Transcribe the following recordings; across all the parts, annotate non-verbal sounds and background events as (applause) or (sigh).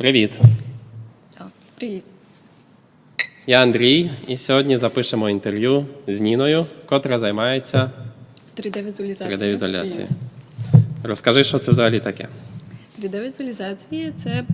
Привіт. Привіт. Я Андрій, і сьогодні запишемо інтерв'ю з Ніною, котра займається 3D-візуалізація. 3D-візуаляцією. Розкажи, що це взагалі таке. 3D-візуалізація це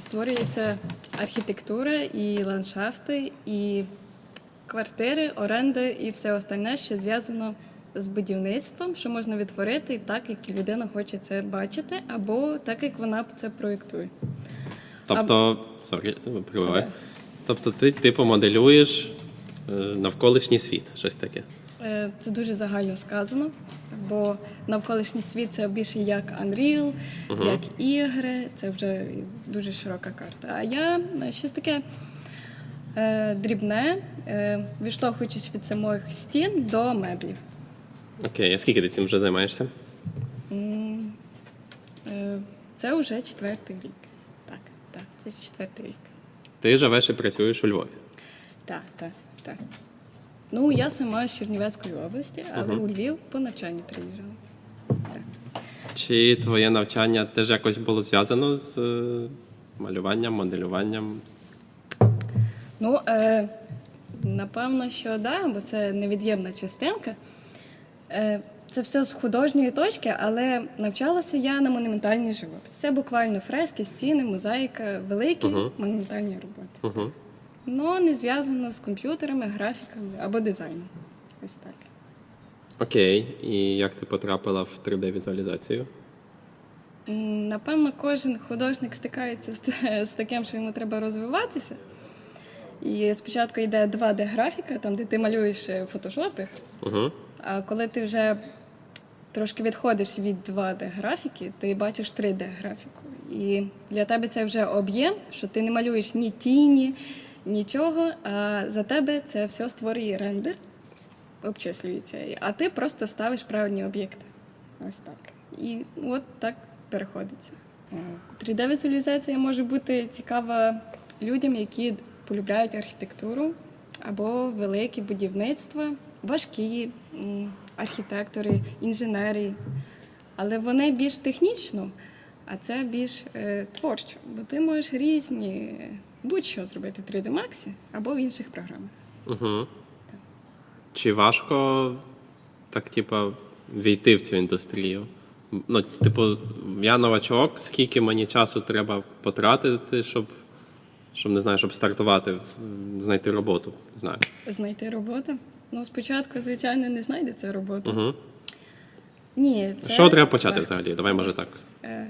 створюється архітектура і ландшафти, і квартири, оренди і все остальне, що зв'язано з будівництвом, що можна відтворити так, як людина хоче це бачити, або так, як вона це проєктує. Тобто, перебиваю. Тобто ти типу моделюєш е, навколишній світ, щось таке. Е, Це дуже загально сказано, бо навколишній світ це більше як Unreal, як ігри, це вже дуже широка карта. А я е, щось таке е, дрібне, е, відштовхуючись від самих стін до меблів. Окей, а скільки ти цим вже займаєшся? Це вже четвертий рік. Так, так, це четвертий рік. Ти живеш і працюєш у Львові. Так, так, так. Ну, я сама з Чернівецької області, але у Львів по навчанню приїжджала. Чи твоє навчання теж якось було зв'язано з е, малюванням, моделюванням? Ну, е, напевно, що да, бо це невід'ємна частинка. Е, це все з художньої точки, але навчалася я на монументальній живописі. Це буквально фрески, стіни, мозаїка, великі Мгм. монументальні роботи. Угу. Ну, не зв'язано з комп'ютерами, графіками або дизайном. Ось так. Окей, і як ти потрапила в 3D-візуалізацію? Напевно, кожен художник стикається з, з таким, що йому треба розвиватися. І спочатку йде 2D-графіка, там, де ти малюєш е, в фотошопах, Угу. А коли ти вже трошки відходиш від 2D-графіки, ти бачиш 3D-графіку. І для тебе це вже об'єм, що ти не малюєш ні тіні, нічого, а за тебе це все створює рендер, обчислюється. А ти просто ставиш правильні об'єкти. Ось так. І от так переходиться. 3D-візуалізація може бути цікава людям, які полюбляють архітектуру або великі будівництва, важкі архітектори, інженери. Але вони більш технічно, а це більш е, творчо. Бо ти можеш різні будь-що зробити в 3D Max або в інших програмах. Угу. Чи важко так, типа, війти в цю індустрію? Ну, типу, я новачок, скільки мені часу треба потратити, щоб, щоб не знаю, щоб стартувати, знайти роботу. Не знаю. Знайти роботу. Ну, спочатку, звичайно, не знайдеться робота. Угу. Ні, це Що треба почати так, взагалі? Давай, це, може так. е,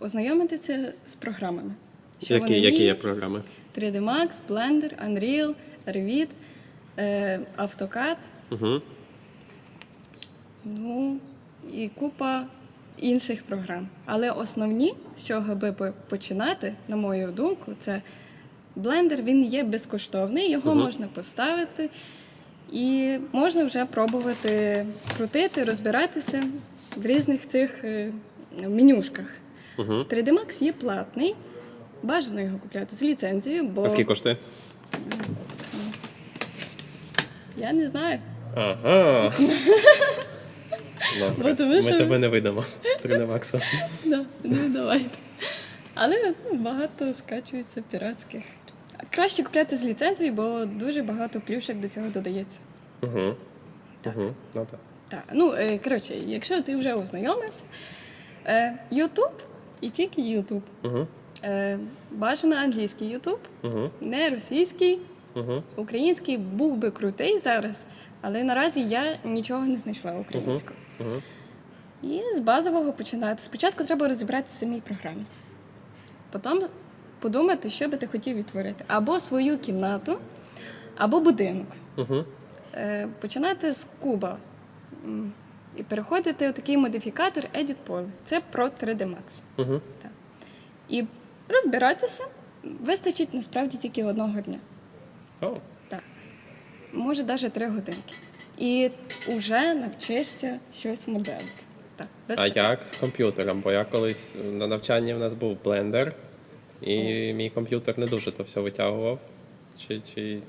ознайомитися з програмами. Що Які, вони які є програми? 3D Max, Blender, Unreal, Revit, е, AutoCAD, Угу. ну і купа інших програм. Але основні, з чого би починати, на мою думку, це Blender, він є безкоштовний, його можна поставити. І можна вже пробувати крутити, розбиратися в різних цих е, менюшках. Угу. 3D Max є платний, бажано його купляти з ліцензією, бо А скільки коштує? я не знаю. Ага. (laughs) Бо тому Ми що- тебе не видамо. 3D Max. (laughs) Да, ну давайте. Але ну, багато скачується піратських. Краще купляти з ліцензією, бо дуже багато плюшок до цього додається. Угу. Угу. Ну так. Так, ну е, коротше, якщо ти вже ознайомився, е, YouTube і тільки YouTube. Угу. Е, бажано англійський YouTube, Угу. не російський, Угу. український був би крутий зараз, але наразі я нічого не знайшла українського. Угу. І з базового починати. Спочатку треба розібратися в самій програмі. Потім подумати, що би ти хотів відтворити. Або свою кімнату, або будинок. Угу. Е, починати з куба. М, І переходити у такий модифікатор Edit Poly. Це про 3D Max. Угу. Так. І розбиратися вистачить насправді тільки одного дня. О. Так. Може, навіть три годинки. І вже навчишся щось моделити. Так, без А питань. як з комп'ютером? Бо я колись на навчанні в нас був блендер, і мій комп'ютер не дуже то все витягував. Чи, чи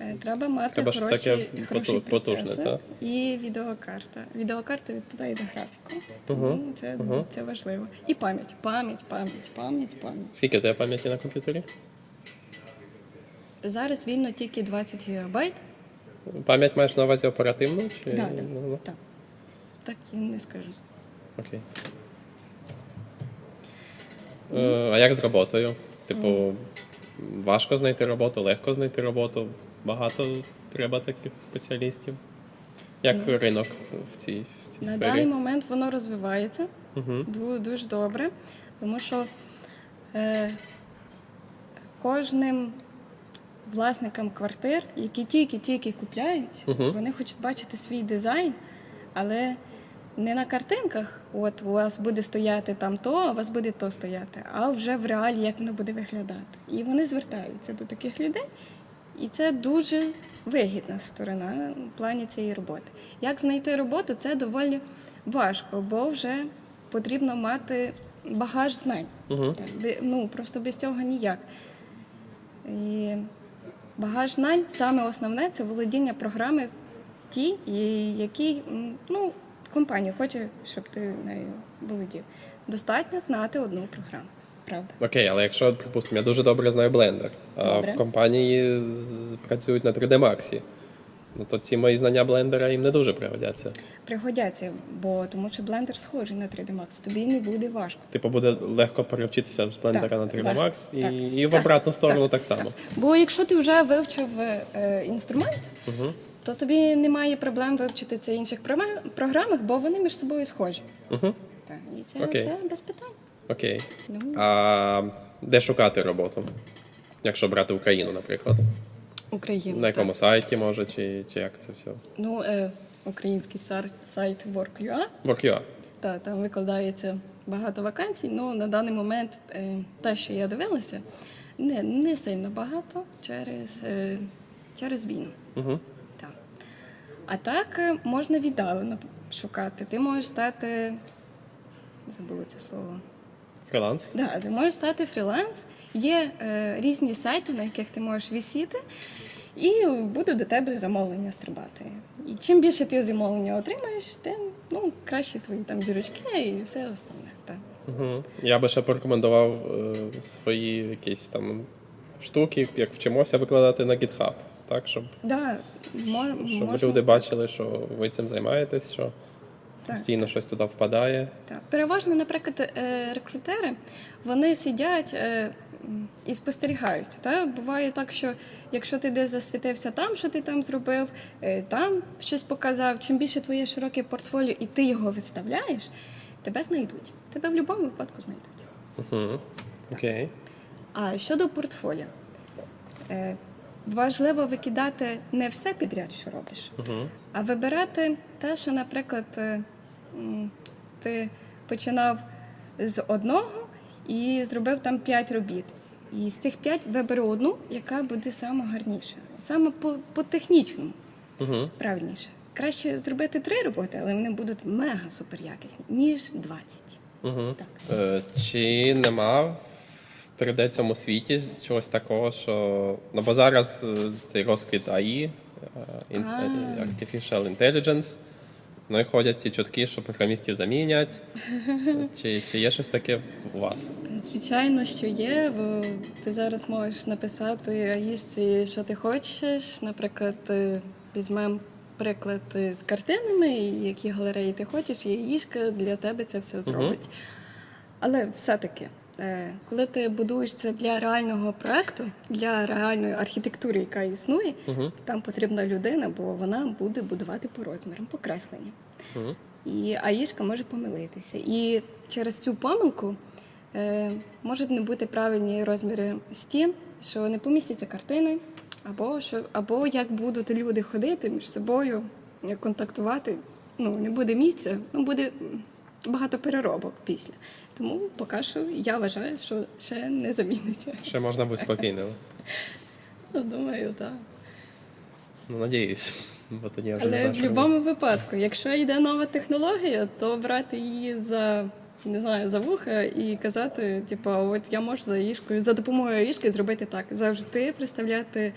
Е, Треба мати Треба щось таке поту- потужне, процесор та? і відеокарта. Відеокарта відповідає за графіку. Тому це, мгм. це важливо. І пам'ять, пам'ять, пам'ять, пам'ять, пам'ять. Скільки тебе пам'яті на комп'ютері? Зараз вільно тільки 20 гігабайт. Пам'ять маєш на увазі оперативну? Чи... Да, да, Ну, ну, так. Так і не скажу. Окей. Е, а як з роботою? Типу, важко знайти роботу, легко знайти роботу. Багато треба таких спеціалістів. Як ринок в цій, в цій На сфері? даний момент воно розвивається ду- дуже добре, тому що е, кожним власникам квартир, які тільки-тільки купляють, Мгм. вони хочуть бачити свій дизайн, але не на картинках, от у вас буде стояти там то, а у вас буде то стояти, а вже в реалі, як воно буде виглядати. І вони звертаються до таких людей. І це дуже вигідна сторона в плані цієї роботи. Як знайти роботу, це доволі важко, бо вже потрібно мати багаж знань. Угу. Ну, просто без цього ніяк. І багаж знань, саме основне це володіння програми ті, які ну, компанія хоче, щоб ти нею володів. Достатньо знати одну програму. Правда. Окей, але якщо, припустимо, я дуже добре знаю блендер, а в компанії працюють на 3D Max, ну то ці мої знання блендера їм не дуже пригодяться. Пригодяться, бо тому що блендер схожий на 3D Max, тобі не буде важко. Типу буде легко перевчитися з блендера Так, на 3D легко. Max і, Так, і в так, обратну сторону так, так, само. Бо якщо ти вже вивчив е, інструмент, Угу. То тобі немає проблем вивчити це в інших програмах, бо вони між собою схожі. Угу. Так, і це, Окей. це без питань. Окей. Ну. А де шукати роботу? Якщо брати Україну, наприклад. Україна. На якому сайті може, чи, чи як це все? Ну, е, український сар- сайт Work.ua, Work.ua. та, там викладається багато вакансій. Ну, на даний момент е, те, що я дивилася, не, не сильно багато через, е, через війну. Угу. А так е, можна віддалено шукати. Ти можеш стати. Забула це слово. Фріланс. Да, ти можеш стати фріланс. Є е, різні сайти, на яких ти можеш висіти, і буде до тебе замовлення стрибати. І чим більше ти замовлення отримаєш, тим ну, краще твої там дірочки і все остальне. Так. Угу. Я би ще порекомендував е, свої якісь там штуки, як вчимося викладати на GitHub. Так, щоб, Да, мож, щоб можна, люди бачили, що ви цим займаєтесь, що Так. постійно щось туди впадає. Так. Переважно, наприклад, е, рекрутери вони сидять е, і спостерігають. Та? Буває так, що якщо ти десь засвітився там, що ти там зробив, е, там щось показав, чим більше твоє широке портфоліо і ти його виставляєш, тебе знайдуть. Тебе в будь-якому випадку знайдуть. Окей. А щодо портфоліо, важливо викидати не все підряд, що робиш, Угу. а вибирати те, що, наприклад, е, ти починав з одного і зробив там п'ять робіт. І з тих п'ять вибери одну, яка буде саме гарніша, саме по, по технічному Угу. правильніше. Краще зробити три роботи, але вони будуть мега супер якісні, ніж 20. Угу. Так. Е, чи нема в 3D цьому світі чогось такого, що. Ну, бо зараз е, цей розквіт АІ, е, Artificial Intelligence. Ну і ходять ці чутки, що програмістів замінять. (laughs) Чи, чи є щось таке у вас? Звичайно, що є, бо ти зараз можеш написати аїшці, що ти хочеш. Наприклад, е, візьмемо приклад з картинами, які галереї ти хочеш, і аїшка для тебе це все зробить. Але все-таки, коли ти будуєш це для реального проекту, для реальної архітектури, яка існує, Угу. там потрібна людина, бо вона буде будувати по розмірам, по кресленням. Угу. І аїшка може помилитися. І через цю помилку е, можуть не бути правильні розміри стін, що не помістяться картини, або що, або як будуть люди ходити між собою, контактувати. Ну, не буде місця, ну буде багато переробок після. Тому поки що я вважаю, що ще не заміниться. Ще можна бути спокійним. (laughs) Ну, Думаю, так. Ну, надіюсь. Бо тоді я вже не знаю, в будь-якому випадку, якщо йде нова технологія, то брати її за не знаю, за вуха і казати, типу, от я можу за їжкою, за допомогою їжки зробити так. Завжди представляти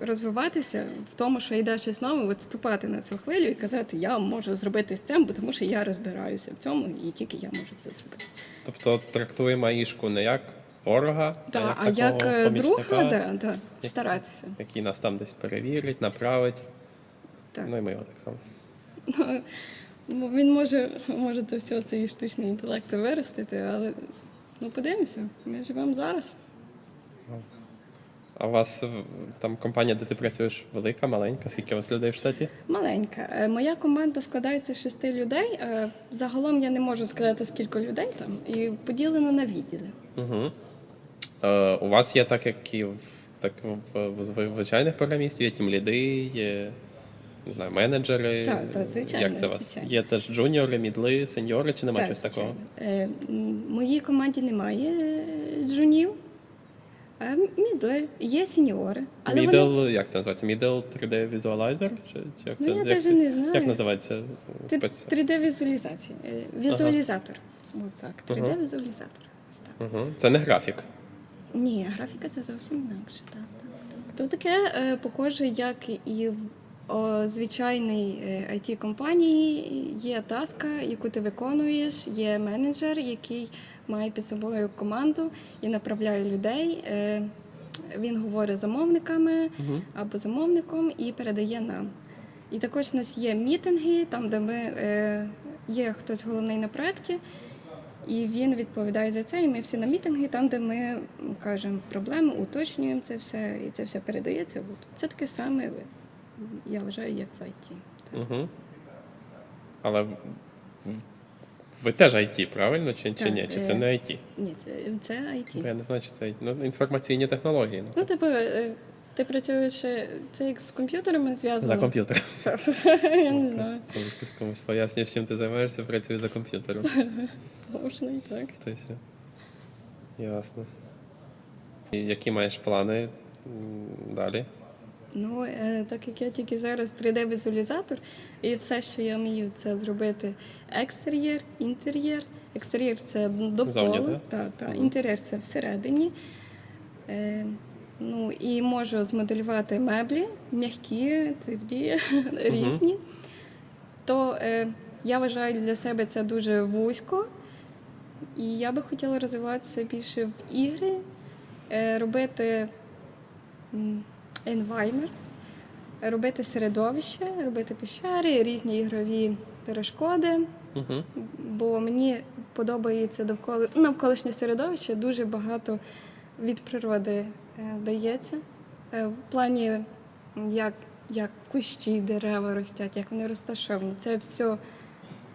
розвиватися в тому, що йде щось нове, от ступати на цю хвилю і казати, я можу зробити з цим, бо тому що я розбираюся в цьому, і тільки я можу це зробити. Тобто трактуємо Аїшку не як ворога, Так, а а як як такого е, друга, да, да, старатися. який нас там десь перевірить, направить. Так. Ну і ми його так само. Ну, він може, може до всього цей штучний інтелект виростити, але ну подивимося, ми живемо зараз. А у вас там компанія, де ти працюєш, велика, маленька? Скільки у вас людей в штаті? Маленька. Е, Моя команда складається з шести людей. Е, Загалом я не можу сказати, скільки людей там, і поділено на відділи. Угу. Е, у вас є так, як і в, так, в, в звичайних програмістів, є тімліди, є не знаю, менеджери. Так, так, звичайно, Як це у вас? звичайно. Є теж джуніори, мідли, сеньори, чи немає Так, щось такого? звичайно. Е, моїй команді немає джунів, мідли, є сеньори. Але Middle, вони як це називається? Middle 3D Visualizer? Чи, чи як Ну, я як, це- не знаю. Як називається? Це 3D-візуалізація. е, Візуалізатор. От так, 3D-візуалізатор. Ось так. Угу. Це не графік. Ні, графіка це зовсім інакше. Так, так, так. То таке е, похоже, як і в о, звичайній е, it компанії є таска, яку ти виконуєш, є менеджер, який має під собою команду і направляє людей. Е, він говорить замовниками або замовником і передає нам. І також у нас є мітинги, там, де ми е, є хтось головний на проєкті, і він відповідає за це. І ми всі на мітинги, там, де ми кажемо проблеми, уточнюємо це все, і це все передається. Це таке саме, я вважаю, як в. Так. Угу. Але ви теж IT, правильно? Чи, чи Так, ні? Чи це е, не IT? Ні, це, це IT. Я не знаю, чи це IT. Ну, інформаційні технології. Ну, Ну, типу, е, ти працюєш, е, це як з комп'ютерами зв'язано. за комп'ютером. (laughs) Я не знаю. Коли комусь пояснюєш, чим ти займаєшся, працюю за комп'ютером. (laughs) Можна і так. То й все. Ясно. І які маєш плани далі? Ну, е, так як я тільки зараз 3D-візуалізатор, і все, що я вмію, це зробити екстер'єр, інтер'єр. Екстер'єр це довкола, Зовні, та, та, інтер'єр це всередині. Е, ну, і можу змоделювати меблі, м'які, тверді, (laughs) різні. То е, я вважаю для себе це дуже вузько. І я би хотіла розвиватися більше в ігри, е, робити м, робити середовище, робити пещери, різні ігрові перешкоди. Угу. Бо мені подобається довкола навколишнє середовище, дуже багато від природи е, дається. Е, В плані, як, як кущі, дерева ростять, як вони розташовані. Це все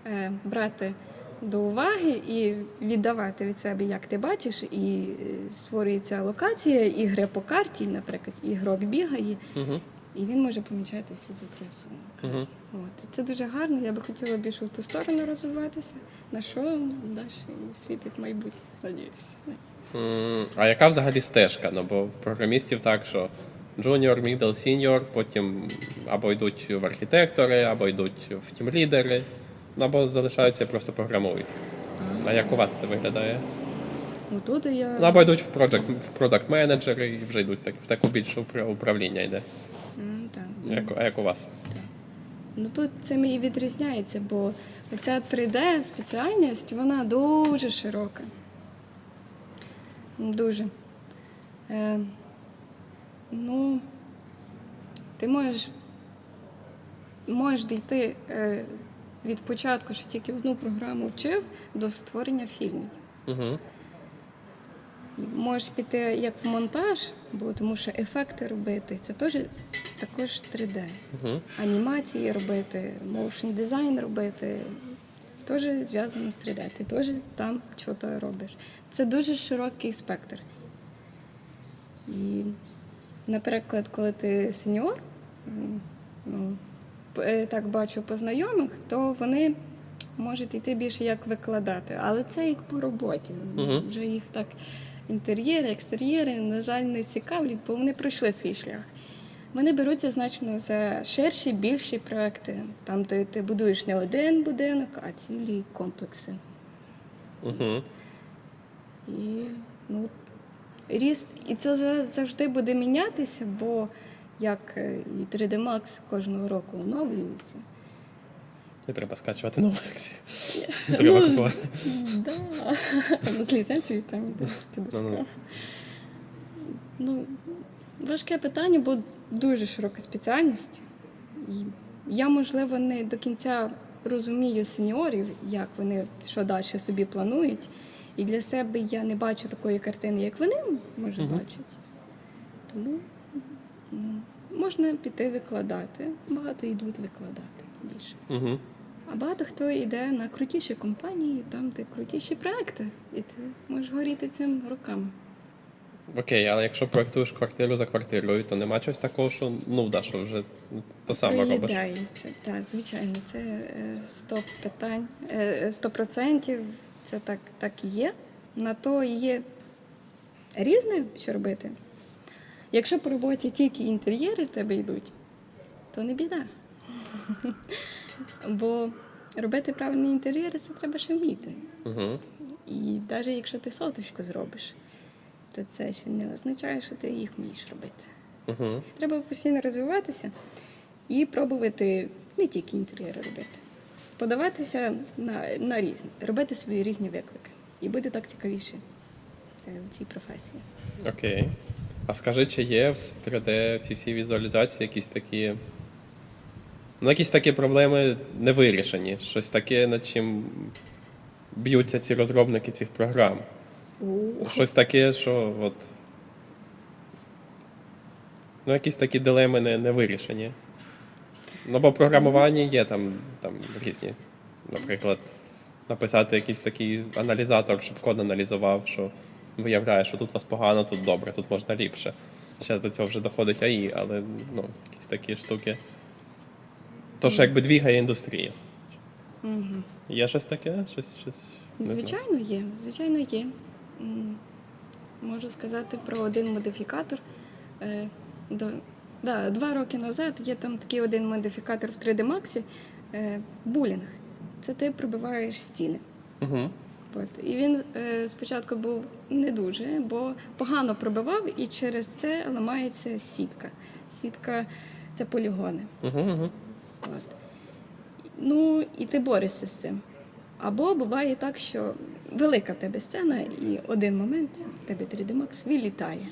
е, брати до уваги і віддавати від себе, як ти бачиш, і е, створюється локація, ігри по карті, наприклад, ігрок бігає, Угу. і він може помічати всю цю красу. Угу. От. Це дуже гарно. Я би хотіла більше в ту сторону розвиватися. На що далі світить майбутнє. Надіюся. М, А яка взагалі стежка? Ну, бо в програмістів так, що junior, middle, senior, потім або йдуть в архітектори, або йдуть в тімлідери, або залишаються і просто програмують. А як у вас це виглядає? Ну тут я Ну, або йдуть в project, в продакт менеджери і вже йдуть так, в таку більше управління йде. М, так. Як, а як у вас? Ну тут цим і відрізняється, бо ця 3D спеціальність вона дуже широка. Дуже. Е, ну, ти можеш, можеш дійти е, від початку, що тільки одну програму вчив, до створення фільмів. Угу. Можеш піти як в монтаж, бо тому що ефекти робити це теж також 3D. Угу. Анімації робити, моушн дизайн робити. Теж зв'язано з 3D. Ти теж там щось робиш. Це дуже широкий спектр. І, наприклад, коли ти сеньор, ну, так бачу по знайомих, то вони можуть йти більше як викладати. Але це як по роботі. Мгм. Вже їх так інтер'єри, екстер'єри, на жаль, не цікавлять, бо вони пройшли свій шлях. Вони беруться значно за ширші, більші проекти, там, де ти будуєш не один будинок, а цілі комплекси. Угу. І ну, ріст, і це завжди буде мінятися, бо як е, і 3D Max кожного року оновлюється. Не треба скачувати нову версію. (laughs) Треба Ну, купувати. Ну, З ліцензією там скидочка. Ну, важке питання, бо дуже широка спеціальність. Я, можливо, не до кінця розумію сеньорів, як вони що далі собі планують. І для себе я не бачу такої картини, як вони може бачать. Тому можна піти викладати. Багато йдуть викладати більше. Угу. А багато хто йде на крутіші компанії, там де крутіші проекти, і ти можеш горіти цим роками. Окей, але якщо проектуєш квартиру за квартирою, то нема чогось такого, що ну да, що вже то саме робиш. Проїдається. Так, звичайно, це е, 100 питань, е, 100% це так, так і є. На то є різне, що робити. Якщо по роботі тільки інтер'єри в тебе йдуть, то не біда. (laughs) Бо робити правильні інтер'єри це треба ще вміти. Угу. І навіть якщо ти соточку зробиш, то це ще не означає, що ти їх вмієш робити. Угу. Треба постійно розвиватися і пробувати не тільки інтер'єри робити, подаватися на, на різні, робити свої різні виклики. І буде так цікавіше е, в цій професії. Окей. А скажи, чи є в 3D в цій всій візуалізації якісь такі. Ну, якісь такі проблеми не вирішені. Щось таке, над чим б'ються ці розробники цих програм. Щось таке, що от. Ну, якісь такі дилеми не, не вирішені. Ну, бо в програмуванні є там, там різні. Наприклад, написати якийсь такий аналізатор, щоб код аналізував, що виявляє, що тут вас погано, тут добре, тут можна ліпше. Зараз до цього вже доходить АІ, але ну, якісь такі штуки. То, що якби двігає індустрію. Угу. Є щось таке? Щось, щось, не знаю. Звичайно, є. Звичайно, є. Можу сказати про один модифікатор. Е, До, да, два роки назад є там такий один модифікатор в 3D Max, е, булінг. Це ти пробиваєш стіни. Угу. От. І він е, спочатку був не дуже, бо погано пробивав, і через це ламається сітка. Сітка це полігони. Угу, угу. От. Ну, і ти борешся з цим. Або буває так, що велика в тебе сцена, і один момент в тебе 3D Max вилітає.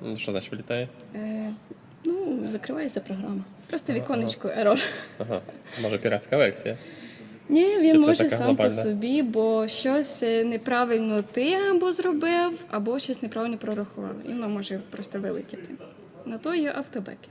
Ну, Що значить вилітає? Е, ну, закривається програма. Просто Ага, віконечко ерор. Ага. Може, піратська версія. Ні, він може сам сам по собі, бо щось е, неправильно ти або зробив, або щось неправильно прорахував. І воно може просто вилетіти. На то є автобеки.